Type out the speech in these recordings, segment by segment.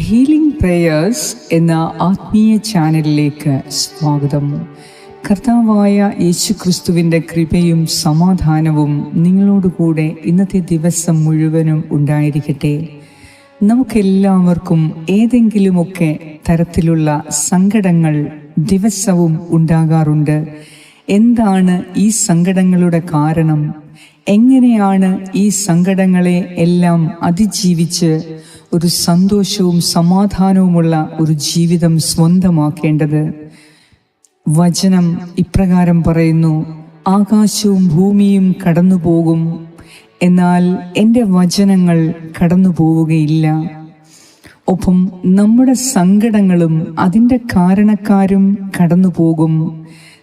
Healing prayers എന്ന ആത്മീയ ചാനലിലേക്ക് സ്വാഗതം. കർത്താവായ യേശു ക്രിസ്തുവിന്റെ കൃപയും സമാധാനവും നിങ്ങളോടുകൂടെ ഇന്നത്തെ ദിവസം മുഴുവനും ഉണ്ടായിരിക്കട്ടെ. നമുക്കെല്ലാവർക്കും ഏതെങ്കിലുമൊക്കെ തരത്തിലുള്ള സങ്കടങ്ങൾ ദിവസവും ഉണ്ടാകാറുണ്ട്. എന്താണ് ഈ സങ്കടങ്ങളുടെ കാരണം? എങ്ങനെയാണ് ഈ സങ്കടങ്ങളെ എല്ലാം അതിജീവിച്ച് ഒരു സന്തോഷവും സമാധാനവുമുള്ള ഒരു ജീവിതം സ്വന്തമാക്കേണ്ടത്? വചനം ഇപ്രകാരം പറയുന്നു ആകാശവും ഭൂമിയും കടന്നു പോകും എന്നാൽ എന്റെ വചനങ്ങൾ കടന്നു പോവുകയില്ല ഒപ്പം നമ്മുടെ സങ്കടങ്ങളും അതിന്റെ കാരണക്കാരും കടന്നു പോകും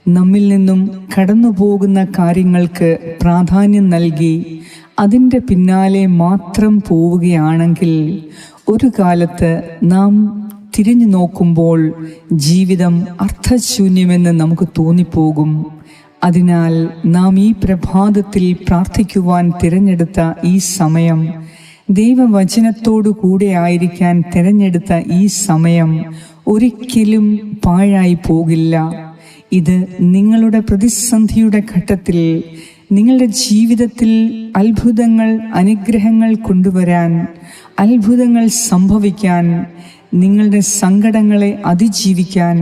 നമ്മിൽ നിന്നും കടന്നു പോകുന്ന കാര്യങ്ങൾക്ക് പ്രാധാന്യം നൽകി അതിന്റെ പിന്നാലെ മാത്രം പോവുകയാണെങ്കിൽ ഒരു കാലത്ത് നാം തിരിഞ്ഞു നോക്കുമ്പോൾ ജീവിതം അർത്ഥശൂന്യമെന്ന് നമുക്ക് തോന്നിപ്പോകും. അതിനാൽ നാം ഈ പ്രഭാതത്തിൽ പ്രാർത്ഥിക്കുവാൻ തിരഞ്ഞെടുത്ത ഈ സമയം ദൈവവചനത്തോടു കൂടെ ആയിരിക്കാൻ തിരഞ്ഞെടുത്ത ഈ സമയം ഒരിക്കലും പാഴായി പോകില്ല. ഇത് നിങ്ങളുടെ പ്രതിസന്ധിയുടെ ഘട്ടത്തിൽ നിങ്ങളുടെ ജീവിതത്തിൽ അത്ഭുതങ്ങൾ അനുഗ്രഹങ്ങൾ കൊണ്ടുവരാൻ അത്ഭുതങ്ങൾ സംഭവിക്കാൻ നിങ്ങളുടെ സങ്കടങ്ങളെ അതിജീവിക്കാൻ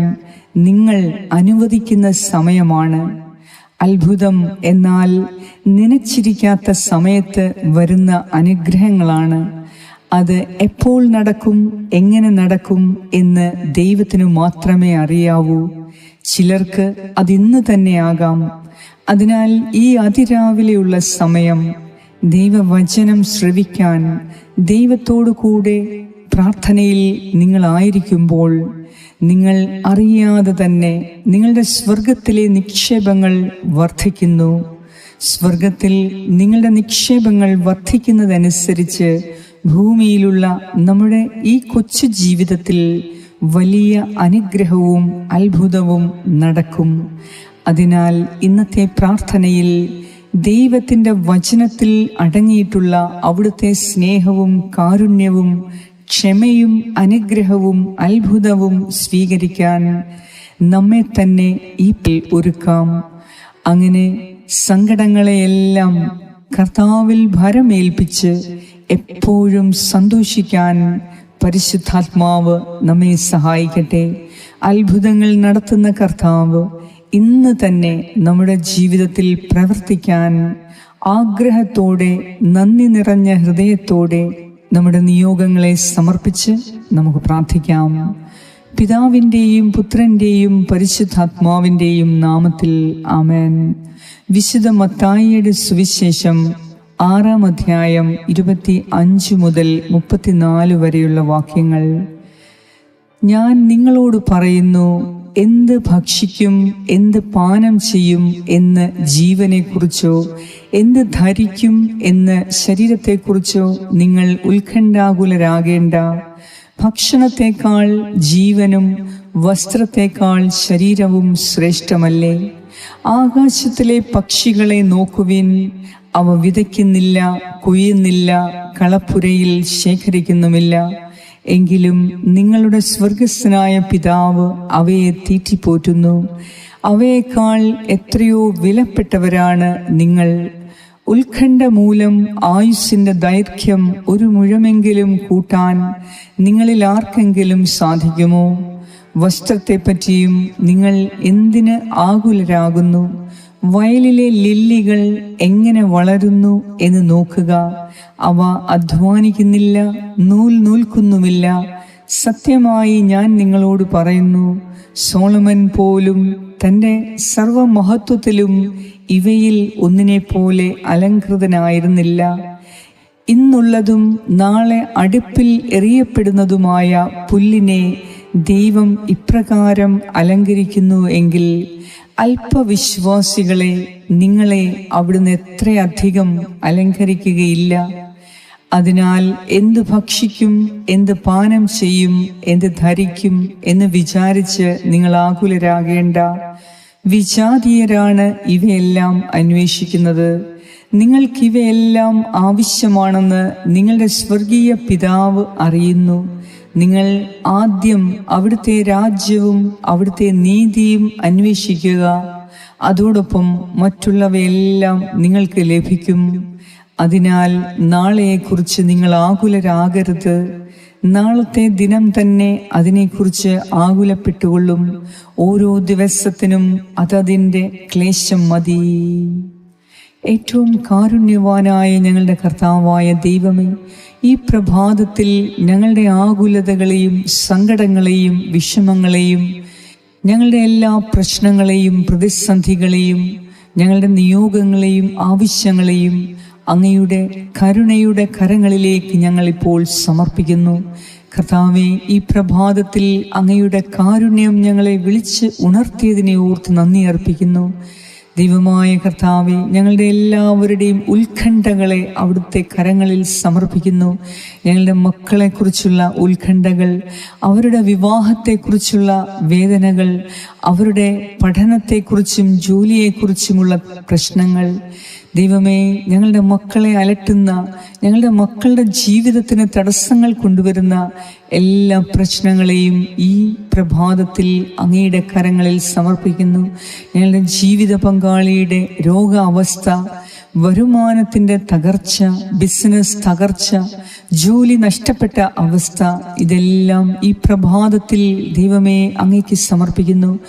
നിങ്ങൾ അനുവദിക്കുന്ന സമയമാണ്. അത്ഭുതം എന്നാൽ നനച്ചിരിക്കാത്ത സമയത്ത് വരുന്ന അനുഗ്രഹങ്ങളാണ്. അത് എപ്പോൾ നടക്കും എങ്ങനെ നടക്കും എന്ന് ദൈവത്തിനു മാത്രമേ അറിയാവൂ. ചിലർക്ക് അതിന്ന് തന്നെയാകാം. അതിനാൽ ഈ അതിരാവിലെയുള്ള സമയം ദൈവവചനം ശ്രവിക്കാൻ ദൈവത്തോടു കൂടെ പ്രാർത്ഥനയിൽ നിങ്ങളായിരിക്കുമ്പോൾ നിങ്ങൾ അറിയാതെ തന്നെ നിങ്ങളുടെ സ്വർഗത്തിലെ നിക്ഷേപങ്ങൾ വർദ്ധിക്കുന്നു. സ്വർഗത്തിൽ നിങ്ങളുടെ നിക്ഷേപങ്ങൾ വർദ്ധിക്കുന്നതനുസരിച്ച് ഭൂമിയിലുള്ള നമ്മുടെ ഈ കൊച്ചു ജീവിതത്തിൽ വലിയ അനുഗ്രഹവും അത്ഭുതവും നടക്കും. അതിനാൽ ഇന്നത്തെ പ്രാർത്ഥനയിൽ ദൈവത്തിന്റെ വചനത്തിൽ അടങ്ങിയിട്ടുള്ള അവിടുത്തെ സ്നേഹവും കാരുണ്യവും ക്ഷമയും അനുഗ്രഹവും അത്ഭുതവും സ്വീകരിക്കാൻ നമ്മെ തന്നെ ഈ ഒരുക്കാം. അങ്ങനെ സങ്കടങ്ങളെയെല്ലാം കർത്താവിൽ ഭരമേൽപ്പിച്ച് എപ്പോഴും സന്തോഷിക്കാൻ പരിശുദ്ധാത്മാവ് നമ്മെ സഹായിക്കട്ടെ. അത്ഭുതങ്ങൾ നടത്തുന്ന കർത്താവ് ഇന്ന് തന്നെ നമ്മുടെ ജീവിതത്തിൽ പ്രവർത്തിക്കാൻ ആഗ്രഹത്തോടെ നന്ദി നിറഞ്ഞ ഹൃദയത്തോടെ നമ്മുടെ നിയോഗങ്ങളെ സമർപ്പിച്ച് നമുക്ക് പ്രാർത്ഥിക്കാം. പിതാവിന്റെയും പുത്രന്റെയും പരിശുദ്ധാത്മാവിന്റെയും നാമത്തിൽ ആമേൻ. വിശുദ്ധ മത്തായിയുടെ സുവിശേഷം ആറാം അധ്യായം ഇരുപത്തി അഞ്ച് മുതൽ മുപ്പത്തിനാല് വരെയുള്ള വാക്യങ്ങൾ. ഞാൻ നിങ്ങളോട് പറയുന്നു എന്ത് ഭക്ഷിക്കും എന്ത് പാനം ചെയ്യും എന്ന് ജീവനെക്കുറിച്ചോ എന്ത് ധരിക്കും എന്ന് ശരീരത്തെക്കുറിച്ചോ നിങ്ങൾ ഉത്കണ്ഠാകുലരാകേണ്ട. ഭക്ഷണത്തേക്കാൾ ജീവനും വസ്ത്രത്തേക്കാൾ ശരീരവും ശ്രേഷ്ഠമല്ലേ? ആകാശത്തിലെ പക്ഷികളെ നോക്കുവിൻ അവ വിതയ്ക്കുന്നില്ല കൊയ്യുന്നില്ല കളപ്പുരയിൽ ശേഖരിക്കുന്നുമില്ല. എങ്കിലും നിങ്ങളുടെ സ്വർഗസ്ഥനായ പിതാവ് അവയെ തീറ്റിപ്പോറ്റുന്നു. അവയേക്കാൾ എത്രയോ വിലപ്പെട്ടവരാണ് നിങ്ങൾ. ഉത്കണ്ഠ മൂലം ആയുസ്സിന്റെ ദൈർഘ്യം ഒരു മുഴമെങ്കിലും കൂട്ടാൻ നിങ്ങളിൽ ആർക്കെങ്കിലും സാധിക്കുമോ? വസ്ത്രത്തെപ്പറ്റിയും നിങ്ങൾ എന്തിന് ആകുലരാകുന്നു? വയലിലെ ലില്ലികൾ എങ്ങനെ വളരുന്നു എന്ന് നോക്കുക. അവ അധ്വാനിക്കുന്നില്ല നൂൽ നൂൽക്കുന്നുമില്ല. സത്യമായി ഞാൻ നിങ്ങളോട് പറയുന്നു സോളമൻ പോലും തന്റെ സർവമഹത്വത്തിലും ഇവയിൽ ഒന്നിനെ പോലെ അലങ്കൃതനായിരുന്നില്ല ഇന്നുള്ളതും നാളെ അടുപ്പിൽ എറിയപ്പെടുന്നതുമായ പുല്ലിനെ ദൈവം ഇപ്രകാരം അലങ്കരിക്കുന്നു എങ്കിൽ അല്പവിശ്വാസികളെ നിങ്ങളെ അവിടുന്ന് എത്രയധികം അലങ്കരിക്കുകയില്ല. അതിനാൽ എന്ത് ഭക്ഷിക്കും എന്ത് പാനം ചെയ്യും എന്ത് ധരിക്കും എന്ന് വിചാരിച്ച് നിങ്ങൾ ആകുലരാകേണ്ട. വിജാതീയരാണ് ഇവയെല്ലാം അന്വേഷിക്കുന്നത്. നിങ്ങൾക്കിവയെല്ലാം ആവശ്യമാണെന്ന് നിങ്ങളുടെ സ്വർഗീയ പിതാവ് അറിയുന്നു. നിങ്ങൾ ആദ്യം അവിടുത്തെ രാജ്യവും അവിടുത്തെ നീതിയും അന്വേഷിക്കുക. അതോടൊപ്പം മറ്റുള്ളവയെല്ലാം നിങ്ങൾക്ക് ലഭിക്കും. അതിനാൽ നാളെയെക്കുറിച്ച് നിങ്ങൾ ആകുലരാകരുത്. നാളത്തെ ദിനം തന്നെ അതിനെക്കുറിച്ച് ആകുലപ്പെട്ടുകൊള്ളും. ഓരോ ദിവസത്തിനും അതതിന്റെ ക്ലേശം മതി. ഏറ്റവും കാരുണ്യവാനായ ഞങ്ങളുടെ കർത്താവായ ദൈവമേ ഈ പ്രഭാതത്തിൽ ഞങ്ങളുടെ ആകുലതകളെയും സങ്കടങ്ങളെയും വിഷമങ്ങളെയും ഞങ്ങളുടെ എല്ലാ പ്രശ്നങ്ങളെയും പ്രതിസന്ധികളെയും ഞങ്ങളുടെ നിയോഗങ്ങളെയും ആവശ്യങ്ങളെയും അങ്ങയുടെ കരുണയുടെ കരങ്ങളിലേക്ക് ഞങ്ങളിപ്പോൾ സമർപ്പിക്കുന്നു. കർത്താവെ ഈ പ്രഭാതത്തിൽ അങ്ങയുടെ കാരുണ്യം ഞങ്ങളെ വിളിച്ച് ഉണർത്തിയതിനെ ഓർത്ത് നന്ദി അർപ്പിക്കുന്നു. ദൈവമായ കർത്താവെ ഞങ്ങളുടെ എല്ലാവരുടെയും ഉത്കണ്ഠകളെ അവിടുത്തെ കരങ്ങളിൽ സമർപ്പിക്കുന്നു. ഞങ്ങളുടെ മക്കളെക്കുറിച്ചുള്ള ഉത്കണ്ഠകൾ അവരുടെ വിവാഹത്തെക്കുറിച്ചുള്ള വേദനകൾ അവരുടെ പഠനത്തെക്കുറിച്ചും ജോലിയെക്കുറിച്ചുമുള്ള പ്രശ്നങ്ങൾ ദൈവമേ ഞങ്ങളുടെ മക്കളെ അലട്ടുന്ന ഞങ്ങളുടെ മക്കളുടെ ജീവിതത്തിന് തടസ്സങ്ങൾ കൊണ്ടുവരുന്ന എല്ലാ പ്രശ്നങ്ങളെയും ഈ പ്രഭാതത്തിൽ അങ്ങയുടെ കരങ്ങളിൽ സമർപ്പിക്കുന്നു. ഞങ്ങളുടെ ജീവിത പങ്കാളിയുടെ രോഗാവസ്ഥ വരുമാനത്തിന്റെ തകർച്ച ബിസിനസ് തകർച്ച ജോലി നഷ്ടപ്പെട്ട അവസ്ഥ ഇതെല്ലാം ഈ പ്രഭാതത്തിൽ ദൈവമേ അങ്ങേക്ക് സമർപ്പിക്കുന്നു.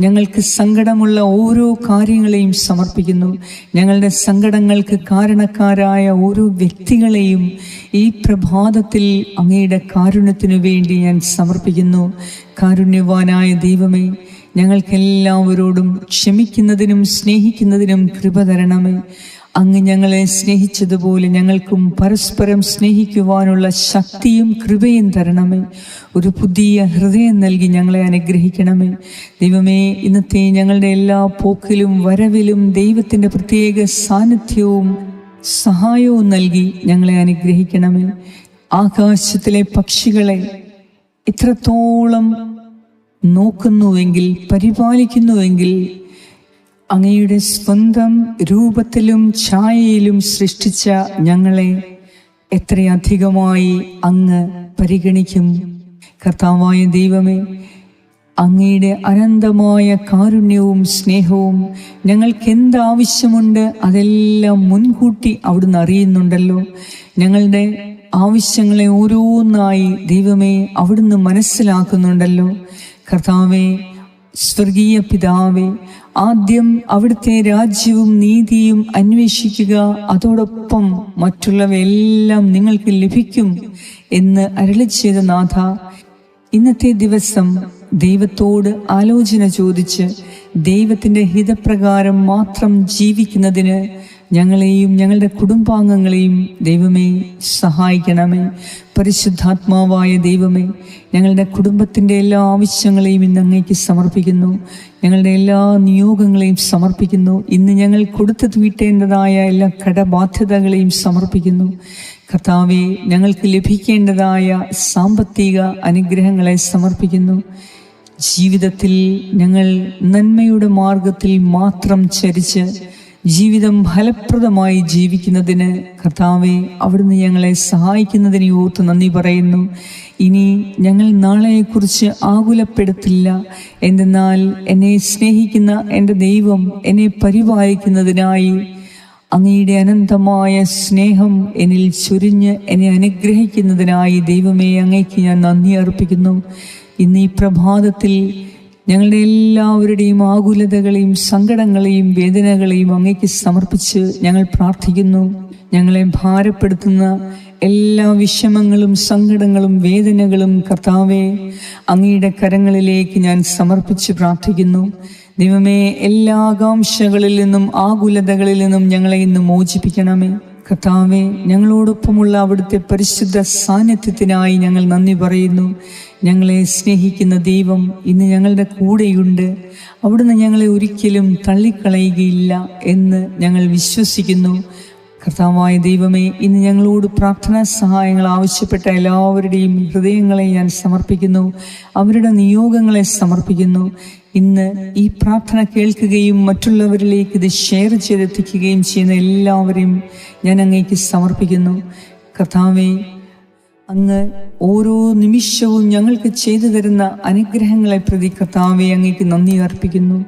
ഞങ്ങൾക്ക് സങ്കടമുള്ള ഓരോ കാര്യങ്ങളെയും സമർപ്പിക്കുന്നു. ഞങ്ങളുടെ സങ്കടങ്ങൾക്ക് കാരണക്കാരായ ഓരോ വ്യക്തികളെയും ഈ പ്രഭാതത്തിൽ അങ്ങയുടെ കാരുണ്യത്തിനു വേണ്ടി ഞാൻ സമർപ്പിക്കുന്നു. കാരുണ്യവാനായ ദൈവമേ ഞങ്ങൾക്കെല്ലാവരോടും ക്ഷമിക്കുന്നതിനും സ്നേഹിക്കുന്നതിനും കൃപ തരണമേ. അങ്ങ് ഞങ്ങളെ സ്നേഹിച്ചതുപോലെ ഞങ്ങൾക്കും പരസ്പരം സ്നേഹിക്കുവാനുള്ള ശക്തിയും കൃപയും തരണമേ. ഒരു പുതിയ ഹൃദയം നൽകി ഞങ്ങളെ അനുഗ്രഹിക്കണമേ. ദൈവമേ ഇന്നത്തെ ഞങ്ങളുടെ എല്ലാ പോക്കിലും വരവിലും ദൈവത്തിന്റെ പ്രത്യേക സാന്നിധ്യവും സഹായവും നൽകി ഞങ്ങളെ അനുഗ്രഹിക്കണമേ. ആകാശത്തിലെ പക്ഷികളെ ഇത്രത്തോളം നോക്കുന്നുവെങ്കിൽ പരിപാലിക്കുന്നുവെങ്കിൽ അങ്ങയുടെ സ്വന്തം രൂപത്തിലും ഛായയിലും സൃഷ്ടിച്ച ഞങ്ങളെ എത്രയധികമായി അങ്ങ് പരിഗണിക്കും. കർത്താവായ ദൈവമേ അങ്ങയുടെ അനന്തമായ കാരുണ്യവും സ്നേഹവും ഞങ്ങൾക്ക് എന്താവശ്യമുണ്ട് അതെല്ലാം മുൻകൂട്ടി അവിടുന്ന് അറിയുന്നുണ്ടല്ലോ. ഞങ്ങളുടെ ആവശ്യങ്ങളെ ഓരോന്നായി ദൈവമേ അവിടുന്ന് മനസ്സിലാക്കുന്നുണ്ടല്ലോ. കർത്താവെ സ്വർഗീയ പിതാവെ ആദ്യം അവിടുത്തെ രാജ്യവും നീതിയും അന്വേഷിക്കുക അതോടൊപ്പം മറ്റുള്ളവയെല്ലാം നിങ്ങൾക്ക് ലഭിക്കും എന്ന് അരളി ചെയ്ത നാഥ. ഇന്നത്തെ ദിവസം ദൈവത്തോട് ആലോചന ചോദിച്ച് ദൈവത്തിന്റെ ഹിതപ്രകാരം മാത്രം ജീവിക്കുന്നതിന് ഞങ്ങളെയും ഞങ്ങളുടെ കുടുംബാംഗങ്ങളെയും ദൈവമേ സഹായിക്കണമേ. പരിശുദ്ധാത്മാവായ ദൈവമേ ഞങ്ങളുടെ കുടുംബത്തിന്റെ എല്ലാ ആവശ്യങ്ങളെയും ഇന്ന് അങ്ങേക്ക് സമർപ്പിക്കുന്നു. ഞങ്ങളുടെ എല്ലാ നിയോഗങ്ങളെയും സമർപ്പിക്കുന്നു. ഇന്ന് ഞങ്ങൾ കൊടുത്തു വീട്ടേണ്ടതായ എല്ലാ കടബാധ്യതകളെയും സമർപ്പിക്കുന്നു. കർത്താവെ ഞങ്ങൾക്ക് ലഭിക്കേണ്ടതായ സാമ്പത്തിക അനുഗ്രഹങ്ങളെ സമർപ്പിക്കുന്നു. ജീവിതത്തിൽ ഞങ്ങൾ നന്മയുടെ മാർഗത്തിൽ മാത്രം ചരിച്ച് ജീവിതം ഫലപ്രദമായി ജീവിക്കുന്നതിന് കർത്താവെ അവിടുന്ന് ഞങ്ങളെ സഹായിക്കുന്നതിന് ഓർത്ത് നന്ദി പറയുന്നു. ഇനി ഞങ്ങൾ നാളെയെക്കുറിച്ച് ആകുലപ്പെടുത്തില്ല. എന്തെന്നാൽ എന്നെ സ്നേഹിക്കുന്ന എന്റെ ദൈവം എന്നെ പരിപാലിക്കുന്നതിനായി അങ്ങയുടെ അനന്തമായ സ്നേഹം എന്നിൽ ചൊരിഞ്ഞ് എന്നെ അനുഗ്രഹിക്കുന്നതിനായി ദൈവമേ അങ്ങേക്ക് ഞാൻ നന്ദി അർപ്പിക്കുന്നു. ഇന്ന് ഈ പ്രഭാതത്തിൽ ഞങ്ങളുടെ എല്ലാവരുടെയും ആകുലതകളെയും സങ്കടങ്ങളെയും വേദനകളെയും അങ്ങേക്ക് സമർപ്പിച്ച് ഞങ്ങൾ പ്രാർത്ഥിക്കുന്നു. ഞങ്ങളെ ഭാരപ്പെടുത്തുന്ന എല്ലാ വിഷമങ്ങളും സങ്കടങ്ങളും വേദനകളും കർത്താവെ അങ്ങയുടെ കരങ്ങളിലേക്ക് ഞാൻ സമർപ്പിച്ച് പ്രാർത്ഥിക്കുന്നു. ദൈവമേ എല്ലാ ആകാംക്ഷകളിൽ നിന്നും ആകുലതകളിൽ നിന്നും ഞങ്ങളെ ഇന്ന് മോചിപ്പിക്കണമേ. കർത്താവെ ഞങ്ങളോടൊപ്പമുള്ള അവിടുത്തെ പരിശുദ്ധ സാന്നിധ്യത്തിനായി ഞങ്ങൾ നന്ദി പറയുന്നു. ഞങ്ങളെ സ്നേഹിക്കുന്ന ദൈവം ഇന്ന് ഞങ്ങളുടെ കൂടെയുണ്ട്. അവിടുന്ന് ഞങ്ങളെ ഒരിക്കലും തള്ളിക്കളയുകയില്ല എന്ന് ഞങ്ങൾ വിശ്വസിക്കുന്നു. കർത്താവായ ദൈവമേ ഇന്ന് ഞങ്ങളോട് പ്രാർത്ഥനാ സഹായങ്ങൾ ആവശ്യപ്പെട്ട എല്ലാവരുടെയും ഹൃദയങ്ങളെ ഞാൻ സമർപ്പിക്കുന്നു. അവരുടെ നിയോഗങ്ങളെ സമർപ്പിക്കുന്നു. ഇന്ന് ഈ പ്രാർത്ഥന കേൾക്കുകയും മറ്റുള്ളവരിലേക്ക് ഇത് ഷെയർ ചെയ്തെത്തിക്കുകയും ചെയ്യുന്ന എല്ലാവരെയും ഞാൻ അങ്ങേക്ക് സമർപ്പിക്കുന്നു. കർത്താവെ അങ്ങ് ഓരോ നിമിഷവും ഞങ്ങൾക്ക് ചെയ്തു തരുന്ന അനുഗ്രഹങ്ങളെ പ്രതി കർത്താവെ അങ്ങേക്ക് നന്ദി അർപ്പിക്കുന്നു.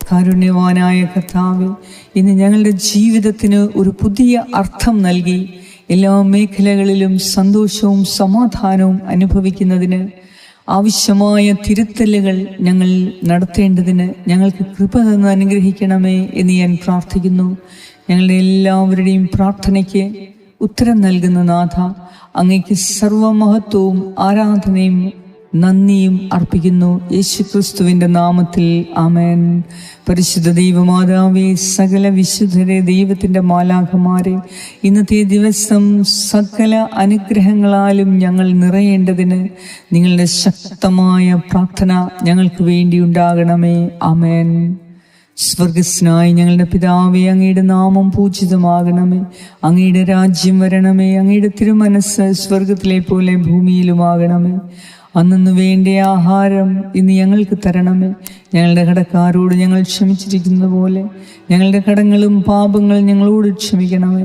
കാരുണ്യവാനായ കർത്താവ് ഇന്ന് ഞങ്ങളുടെ ജീവിതത്തിന് ഒരു പുതിയ അർത്ഥം നൽകി എല്ലാ മേഖലകളിലും സന്തോഷവും സമാധാനവും അനുഭവിക്കുന്നതിന് ആവശ്യമായ തിരുത്തലുകൾ ഞങ്ങൾ നടത്തേണ്ടതിന് ഞങ്ങൾക്ക് കൃപ തന്ന് അനുഗ്രഹിക്കണമേ എന്ന് ഞാൻ പ്രാർത്ഥിക്കുന്നു. ഞങ്ങളുടെ എല്ലാവരുടെയും പ്രാർത്ഥനയ്ക്ക് ഉത്തരം നൽകുന്ന നാഥ അങ്ങയ്ക്ക് സർവമഹത്വവും ആരാധനയും നന്ദിയും അർപ്പിക്കുന്നു യേശു ക്രിസ്തുവിന്റെ നാമത്തിൽ. അമേൻ പരിശുദ്ധ ദൈവമാതാവേ സകല വിശുദ്ധരെ ദൈവത്തിന്റെ മാലാഖമാരെ ഇന്നത്തെ ദിവസം സകല അനുഗ്രഹങ്ങളാലും ഞങ്ങൾ നിറയേണ്ടതിന് നിങ്ങളുടെ ശക്തമായ പ്രാർത്ഥന ഞങ്ങൾക്ക് വേണ്ടി ഉണ്ടാകണമേ. അമേൻ സ്വർഗസ്നായി ഞങ്ങളുടെ പിതാവേ അങ്ങയുടെ നാമം പൂജിതമാകണമേ. അങ്ങയുടെ രാജ്യം വരണമേ. അങ്ങയുടെ തിരുമനസ് സ്വർഗത്തിലെ പോലെ ഭൂമിയിലുമാകണമേ. അന്നു വേണ്ട ആഹാരം ഇന്ന് ഞങ്ങൾക്ക് തരണമേ. ഞങ്ങളുടെ കടക്കാരോട് ഞങ്ങൾ ക്ഷമിച്ചിരിക്കുന്ന പോലെ ഞങ്ങളുടെ കടങ്ങളും പാപങ്ങളും ഞങ്ങളോട് ക്ഷമിക്കണമേ.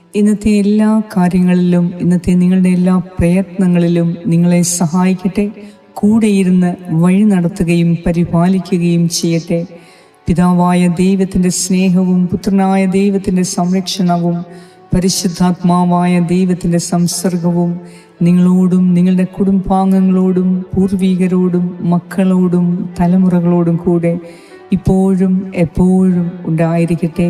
ഇന്നത്തെ എല്ലാ കാര്യങ്ങളിലും ഇന്നത്തെ നിങ്ങളുടെ എല്ലാ പ്രയത്നങ്ങളിലും നിങ്ങളെ സഹായിക്കട്ടെ കൂടെയിരുന്ന് വഴി നടത്തുകയും പരിപാലിക്കുകയും ചെയ്യട്ടെ. പിതാവായ ദൈവത്തിന്റെ സ്നേഹവും പുത്രനായ ദൈവത്തിന്റെ സംരക്ഷണവും പരിശുദ്ധാത്മാവായ ദൈവത്തിന്റെ സംസർഗവും നിങ്ങളോടും നിങ്ങളുടെ കുടുംബാംഗങ്ങളോടും പൂർവീകരോടും മക്കളോടും തലമുറകളോടും കൂടെ ഇപ്പോഴും എപ്പോഴും ഉണ്ടായിരിക്കട്ടെ.